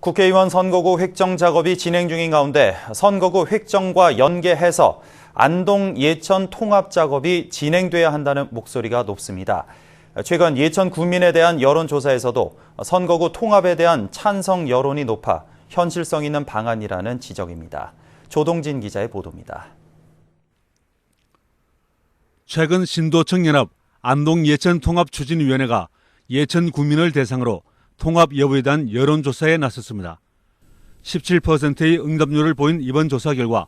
국회의원 선거구 획정 작업이 진행 중인 가운데 선거구 획정과 연계해서 안동 예천 통합 작업이 진행돼야 한다는 목소리가 높습니다. 최근 예천 구민에 대한 여론조사에서도 선거구 통합에 대한 찬성 여론이 높아 현실성 있는 방안이라는 지적입니다. 조동진 기자의 보도입니다. 최근 신도청 연합 안동 예천 통합 추진위원회가 예천 구민을 대상으로 통합 여부에 대한 여론조사에 나섰습니다. 17%의 응답률을 보인 이번 조사 결과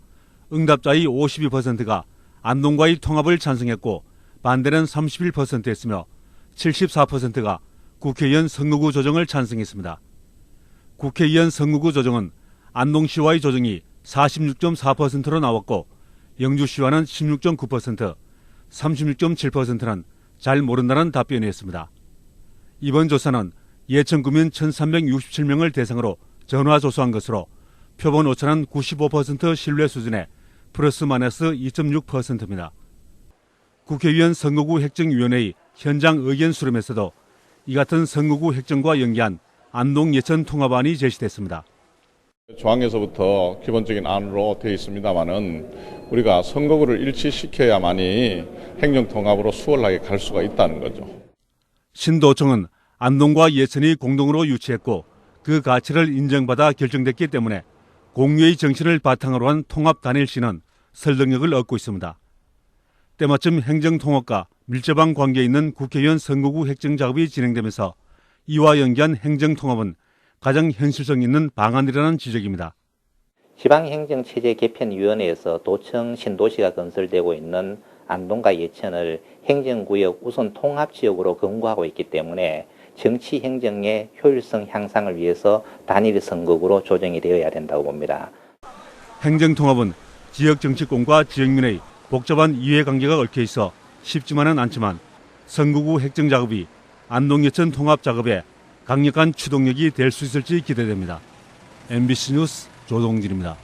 응답자의 52%가 안동과의 통합을 찬성했고 반대는 31%였으며 74%가 국회의원 선거구 조정을 찬성했습니다. 국회의원 선거구 조정은 안동시와의 조정이 46.4%로 나왔고 영주시와는 16.9%, 36.7%는 잘 모른다는 답변이었습니다. 이번 조사는 예천구민 1367명을 대상으로 전화 조사한 것으로 표본 오차는 95% 신뢰 수준의 플러스 마이너스 2.6%입니다. 국회의원 선거구 획정위원회의 현장 의견 수렴에서도 이 같은 선거구 획정과 연계한 안동 예천 통합안이 제시됐습니다. 조항에서부터 기본적인 안으로 되어 있습니다만은 우리가 선거구를 일치시켜야만이 행정통합으로 수월하게 갈 수가 있다는 거죠. 신도청은 안동과 예천이 공동으로 유치했고 그 가치를 인정받아 결정됐기 때문에 공유의 정신을 바탕으로 한 통합 단일시는 설득력을 얻고 있습니다. 때마침 행정통합과 밀접한 관계에 있는 국회의원 선거구 획정 작업이 진행되면서 이와 연계한 행정통합은 가장 현실성 있는 방안이라는 지적입니다. 지방행정체제 개편위원회에서 도청 신도시가 건설되고 있는 안동과 예천을 행정구역 우선 통합지역으로 권고하고 있기 때문에 정치 행정의 효율성 향상을 위해서 단일 선거구로 조정이 되어야 된다고 봅니다. 행정통합은 지역 정치권과 지역민의 복잡한 이해관계가 얽혀 있어 쉽지만은 않지만 선거구 획정 작업이 안동 예천 통합 작업에 강력한 추동력이 될 수 있을지 기대됩니다. MBC 뉴스 조동진입니다.